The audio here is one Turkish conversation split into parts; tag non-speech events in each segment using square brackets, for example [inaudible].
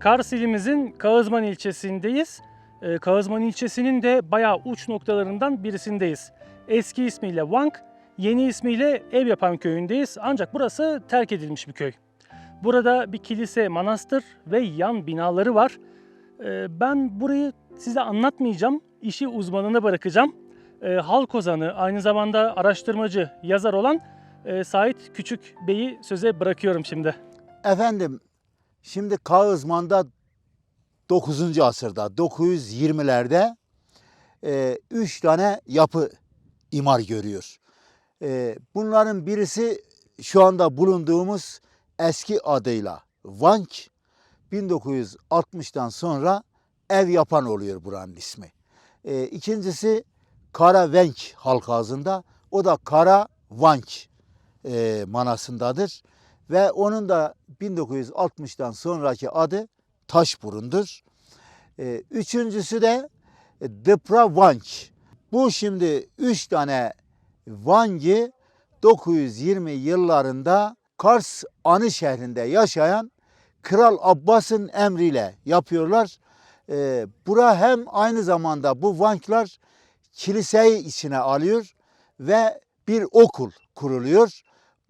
Kars ilimizin Kağızman ilçesindeyiz. Ee, Kağızman ilçesinin de bayağı uç noktalarından birisindeyiz. Eski ismiyle Vank, yeni ismiyle Ev Yapan köyündeyiz. Ancak burası terk edilmiş bir köy. Burada bir kilise, manastır ve yan binaları var. Ee, Ben burayı size anlatmayacağım. İşi uzmanına bırakacağım. Ee, Halk ozanı, aynı zamanda araştırmacı, yazar olan e, Sait Küçük Bey'i söze bırakıyorum şimdi. Efendim, şimdi Kağızman'da 9. asırda, 920'lerde 3 tane yapı imar görüyor. E, bunların birisi şu anda bulunduğumuz eski adıyla Vank. 1960'tan sonra ev yapan oluyor buranın ismi. E, ikincisi Kara Venk halk ağzında. O da Kara Vank e, manasındadır. Ve onun da 1960'tan sonraki adı Taşburun'dur. E, üçüncüsü de e, Depravank. Bu şimdi üç tane Vangi 920 yıllarında Kars Anı şehrinde yaşayan Kral Abbas'ın emriyle yapıyorlar. E, bura hem aynı zamanda bu vanklar kiliseyi içine alıyor ve bir okul kuruluyor.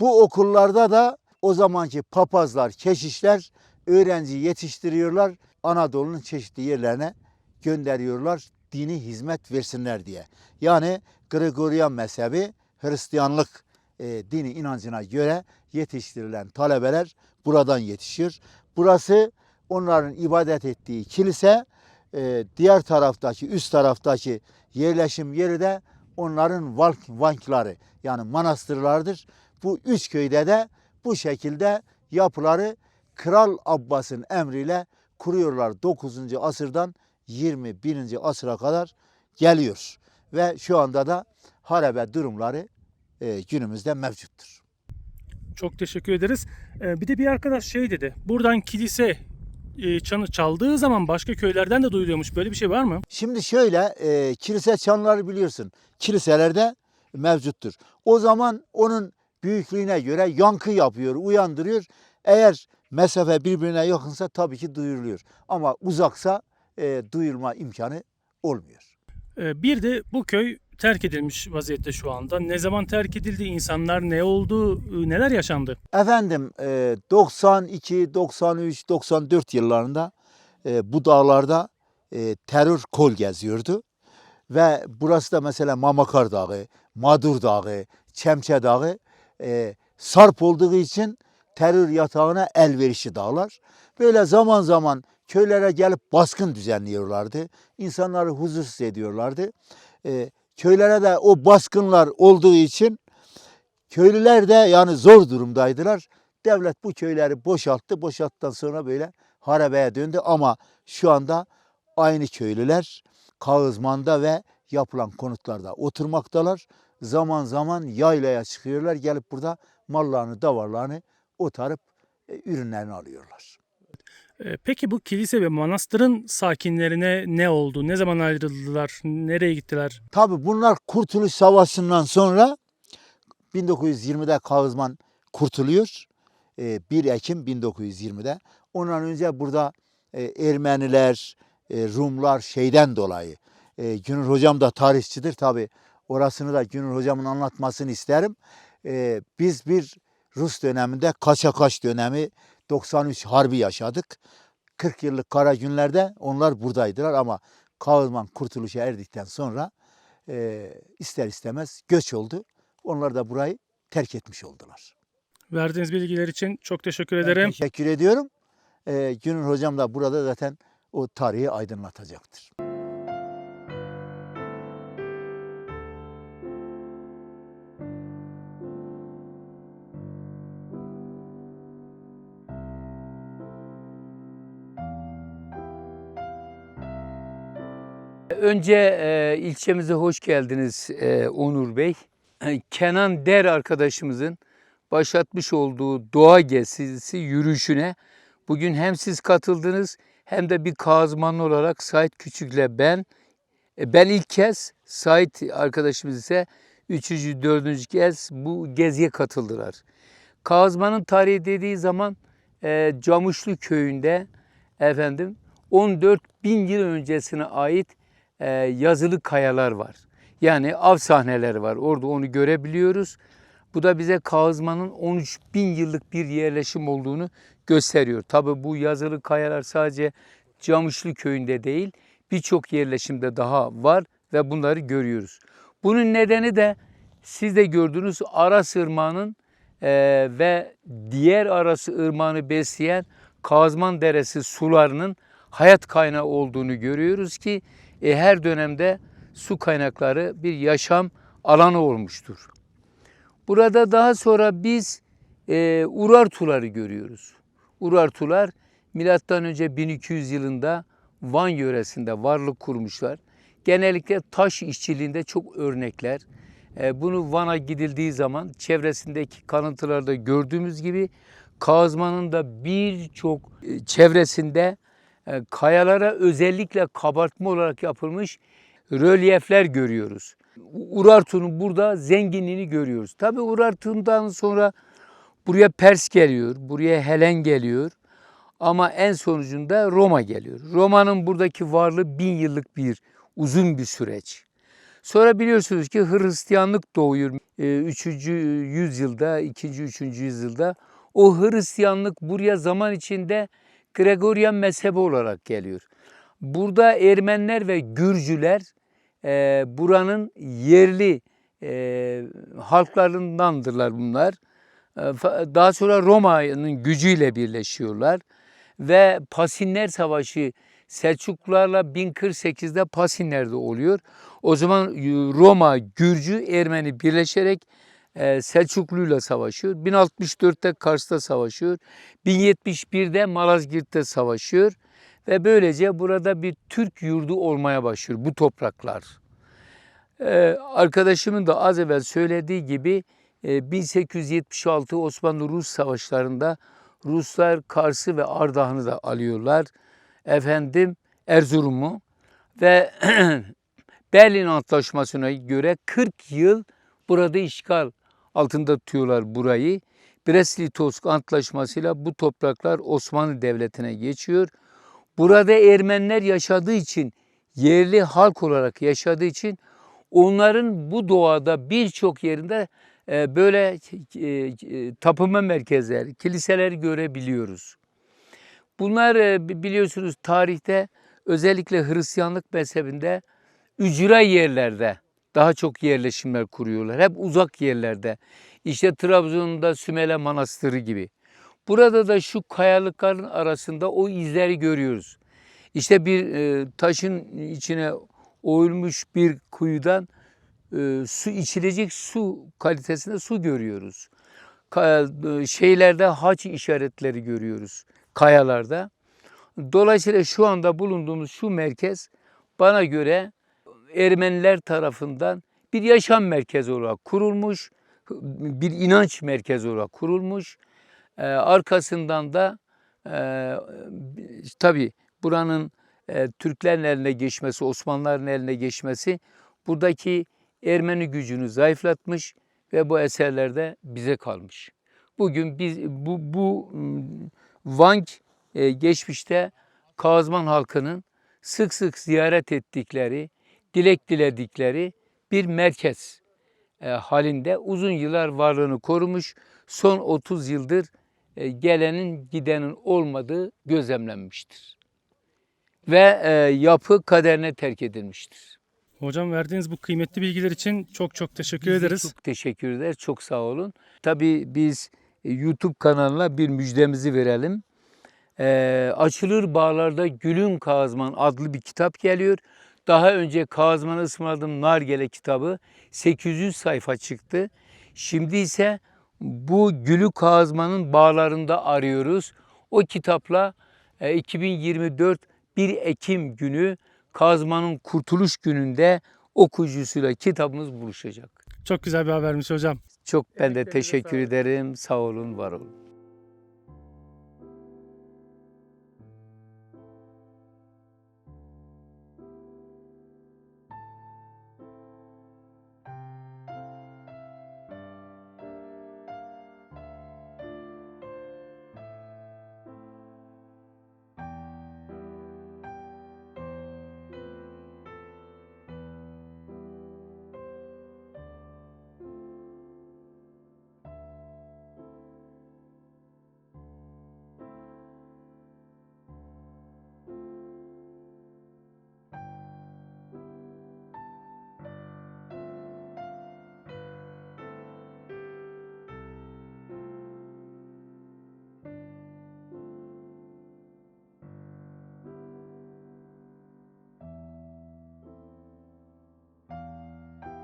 Bu okullarda da o zamanki papazlar, keşişler öğrenci yetiştiriyorlar. Anadolu'nun çeşitli yerlerine gönderiyorlar dini hizmet versinler diye. Yani Gregorian mezhebi Hristiyanlık e, dini inancına göre yetiştirilen talebeler buradan yetişiyor. Burası onların ibadet ettiği kilise, e, diğer taraftaki, üst taraftaki yerleşim yeri de onların vank, vankları yani manastırlardır. Bu üç köyde de bu şekilde yapıları Kral Abbas'ın emriyle kuruyorlar. 9. asırdan 21. asıra kadar geliyor. Ve şu anda da harabe durumları e, günümüzde mevcuttur. Çok teşekkür ederiz. Ee, bir de bir arkadaş şey dedi. Buradan kilise e, çanı çaldığı zaman başka köylerden de duyuluyormuş. Böyle bir şey var mı? Şimdi şöyle e, kilise çanları biliyorsun kiliselerde mevcuttur. O zaman onun büyüklüğüne göre yankı yapıyor, uyandırıyor. Eğer mesafe birbirine yakınsa tabii ki duyuruluyor. Ama uzaksa e, duyulma imkanı olmuyor. Ee, bir de bu köy terk edilmiş vaziyette şu anda. Ne zaman terk edildi? İnsanlar ne oldu? e, Neler yaşandı? Efendim e, 92, 93, 94 yıllarında e, bu dağlarda e, terör kol geziyordu. Ve burası da mesela Mamakar Dağı, Madur Dağı, Çemçe Dağı e, sarp olduğu için terör yatağına elverişli dağlar. Böyle zaman zaman köylere gelip baskın düzenliyorlardı. İnsanları huzursuz ediyorlardı. E, köylere de o baskınlar olduğu için köylüler de yani zor durumdaydılar. Devlet bu köyleri boşalttı. Boşalttıktan sonra böyle harabeye döndü ama şu anda aynı köylüler Kağızman'da ve yapılan konutlarda oturmaktalar. Zaman zaman yaylaya çıkıyorlar. Gelip burada mallarını, davarlarını otarıp e, ürünlerini alıyorlar. Ee, Peki bu kilise ve manastırın sakinlerine ne oldu? Ne zaman ayrıldılar? Nereye gittiler? Tabi bunlar Kurtuluş Savaşı'ndan sonra 1920'de Kağızman kurtuluyor. Ee, 1 Ekim 1920'de. Ondan önce burada e, Ermeniler, e, Rumlar şeyden dolayı. E, Günür Hocam da tarihçidir tabi. Orasını da Günür Hocam'ın anlatmasını isterim. E, biz bir Rus döneminde kaça kaç dönemi 93 harbi yaşadık. 40 yıllık kara günlerde onlar buradaydılar ama Kağızman kurtuluşa erdikten sonra e, ister istemez göç oldu. Onlar da burayı terk etmiş oldular. Verdiğiniz bilgiler için çok teşekkür Ben ederim. teşekkür ediyorum. E, Günür Hocam da burada zaten o tarihi aydınlatacaktır. Önce e, ilçemize hoş geldiniz e, Onur Bey. [clears throat] Kenan Der arkadaşımızın başlatmış olduğu doğa gezisi yürüyüşüne bugün hem siz katıldınız hem de bir kazmanlı olarak Sait Küçük'le ben e, ben ilk kez Sait arkadaşımız ise üçüncü, dördüncü kez bu geziye katıldılar. Kazmanın tarihi dediği zaman e, Camuşlu köyünde efendim 14 bin yıl öncesine ait e, yazılı kayalar var. Yani av sahneleri var. Orada onu görebiliyoruz. Bu da bize Kağızman'ın 13 bin yıllık bir yerleşim olduğunu gösteriyor. Tabi bu yazılı kayalar sadece Camışlı köyünde değil birçok yerleşimde daha var ve bunları görüyoruz. Bunun nedeni de siz de gördüğünüz Aras Irmağı'nın e, ve diğer Aras Irmağı'nı besleyen Kazman Deresi sularının hayat kaynağı olduğunu görüyoruz ki e, her dönemde su kaynakları bir yaşam alanı olmuştur. Burada daha sonra biz e, Urartuları görüyoruz. Urartular milattan önce 1200 yılında Van yöresinde varlık kurmuşlar. Genellikle taş işçiliğinde çok örnekler. E, bunu Van'a gidildiği zaman çevresindeki kalıntılarda gördüğümüz gibi Kazmanın da birçok e, çevresinde kayalara özellikle kabartma olarak yapılmış rölyefler görüyoruz. Urartu'nun burada zenginliğini görüyoruz. Tabi Urartu'ndan sonra buraya Pers geliyor, buraya Helen geliyor. Ama en sonucunda Roma geliyor. Roma'nın buradaki varlığı bin yıllık bir uzun bir süreç. Sonra biliyorsunuz ki Hristiyanlık doğuyor 3. yüzyılda, 2. 3. yüzyılda. O Hristiyanlık buraya zaman içinde Gregorian mezhebi olarak geliyor. Burada Ermeniler ve Gürcüler e, buranın yerli e, halklarındandırlar bunlar. E, daha sonra Roma'nın gücüyle birleşiyorlar ve Pasinler Savaşı Selçuklularla 1048'de Pasinler'de oluyor. O zaman e, Roma, Gürcü, Ermeni birleşerek Selçuklu'yla savaşıyor. 1064'te Kars'ta savaşıyor. 1071'de Malazgirt'te savaşıyor. Ve böylece burada bir Türk yurdu olmaya başlıyor bu topraklar. Ee, arkadaşımın da az evvel söylediği gibi e, 1876 Osmanlı-Rus savaşlarında Ruslar Kars'ı ve Ardahan'ı da alıyorlar. Efendim Erzurum'u ve [clears throat] Berlin Antlaşması'na göre 40 yıl burada işgal altında tutuyorlar burayı. Brest-Litovsk Antlaşması'yla bu topraklar Osmanlı Devleti'ne geçiyor. Burada Ermeniler yaşadığı için, yerli halk olarak yaşadığı için onların bu doğada birçok yerinde e, böyle e, e, tapınma merkezleri, kiliseler görebiliyoruz. Bunlar bi- biliyorsunuz tarihte özellikle Hristiyanlık mezhebinde ücra yerlerde daha çok yerleşimler kuruyorlar. Hep uzak yerlerde. İşte Trabzon'da Sümele Manastırı gibi. Burada da şu kayalıkların arasında o izleri görüyoruz. İşte bir e, taşın içine oyulmuş bir kuyudan e, su içilecek su kalitesinde su görüyoruz. E, şeylerde haç işaretleri görüyoruz kayalarda. Dolayısıyla şu anda bulunduğumuz şu merkez bana göre Ermeniler tarafından bir yaşam merkezi olarak kurulmuş, bir inanç merkezi olarak kurulmuş. Ee, arkasından da e, tabi buranın e, Türklerin eline geçmesi, Osmanlıların eline geçmesi buradaki Ermeni gücünü zayıflatmış ve bu eserlerde bize kalmış. Bugün biz bu, bu m, Vank e, geçmişte Kazman halkının sık sık ziyaret ettikleri, dilek diledikleri bir merkez e, halinde uzun yıllar varlığını korumuş. Son 30 yıldır e, gelenin gidenin olmadığı gözlemlenmiştir. Ve e, yapı kaderine terk edilmiştir. Hocam verdiğiniz bu kıymetli bilgiler için çok çok teşekkür Biz de ederiz. Çok teşekkür ederiz. Çok sağ olun. Tabii biz e, YouTube kanalına bir müjdemizi verelim. Ee, Açılır Bağlarda Gülün Kazman adlı bir kitap geliyor. Daha önce Kazman'ı ısmarladım Nargele kitabı 800 sayfa çıktı. Şimdi ise bu Gülü Kazman'ın bağlarında arıyoruz. O kitapla e, 2024 1 Ekim günü Kazman'ın Kurtuluş Günü'nde okuyucusuyla kitabımız buluşacak. Çok güzel bir habermiş hocam. Çok ben de teşekkür ederim. Sağ olun, var olun.